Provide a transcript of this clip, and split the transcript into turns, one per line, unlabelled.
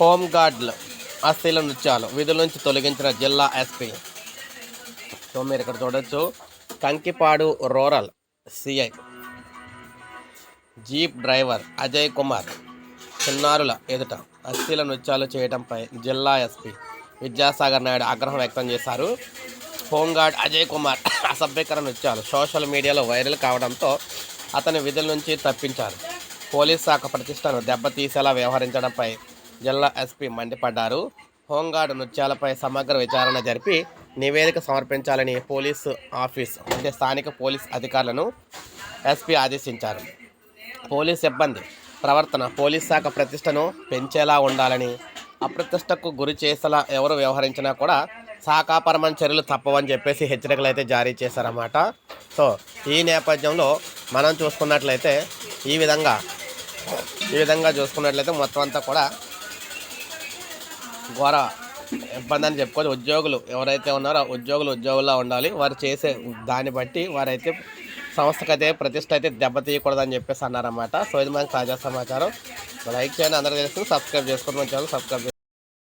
హోంగార్డులు అస్థిల నృత్యాలు విధుల నుంచి తొలగించిన జిల్లా ఎస్పీ. సో మీరు ఇక్కడ చూడొచ్చు. Kankipadu rural CI. Jeep driver Ajay Kumar చిన్నారుల ఎదుట అస్థిల నృత్యాలు చేయడంపై జిల్లా ఎస్పీ విద్యాసాగర్ నాయుడు ఆగ్రహం వ్యక్తం చేశారు. హోంగార్డ్ అజయ్ కుమార్ అసభ్యకర నృత్యాలు సోషల్ మీడియాలో వైరల్ కావడంతో అతని విధుల నుంచి తప్పించారు. పోలీస్ శాఖ ప్రతిష్టను దెబ్బతీసేలా వ్యవహరించడంపై జిల్లా ఎస్పీ మండిపడ్డారు. హోంగార్డ్ నృత్యాలపై సమగ్ర విచారణ జరిపి నివేదిక సమర్పించాలని పోలీసు ఆఫీస్ అంటే స్థానిక పోలీస్ అధికారులను ఎస్పీ ఆదేశించారు. పోలీస్ సిబ్బంది ప్రవర్తన పోలీస్ శాఖ ప్రతిష్టను పెంచేలా ఉండాలని అప్రతిష్టకు గురి చేసేలా ఎవరు వ్యవహరించినా కూడా శాఖాపరమైన చర్యలు తప్పవని చెప్పేసి హెచ్చరికలు అయితే జారీ చేశారన్నమాట. సో ఈ నేపథ్యంలో మనం చూసుకున్నట్లయితే ఈ విధంగా ఈ విధంగా చూసుకున్నట్లయితే మొత్తం అంతా కూడా ఘోర ఇబ్బంది అని చెప్పుకోవచ్చు. ఉద్యోగులు ఎవరైతే ఉన్నారో ఉద్యోగులు ఉద్యోగుల్లో ఉండాలి. వారు చేసే దాన్ని బట్టి వారైతే సంస్థకైతే ప్రతిష్ట అయితే దెబ్బతీయకూడదని చెప్పేసి అన్నారన్నమాట. సో ఇది మనకి తాజా సమాచారం. లైక్ చేయండి అందరూ తెలుసు. సబ్స్క్రైబ్ చేసుకుని మన ఛానల్ సబ్స్క్రైబ్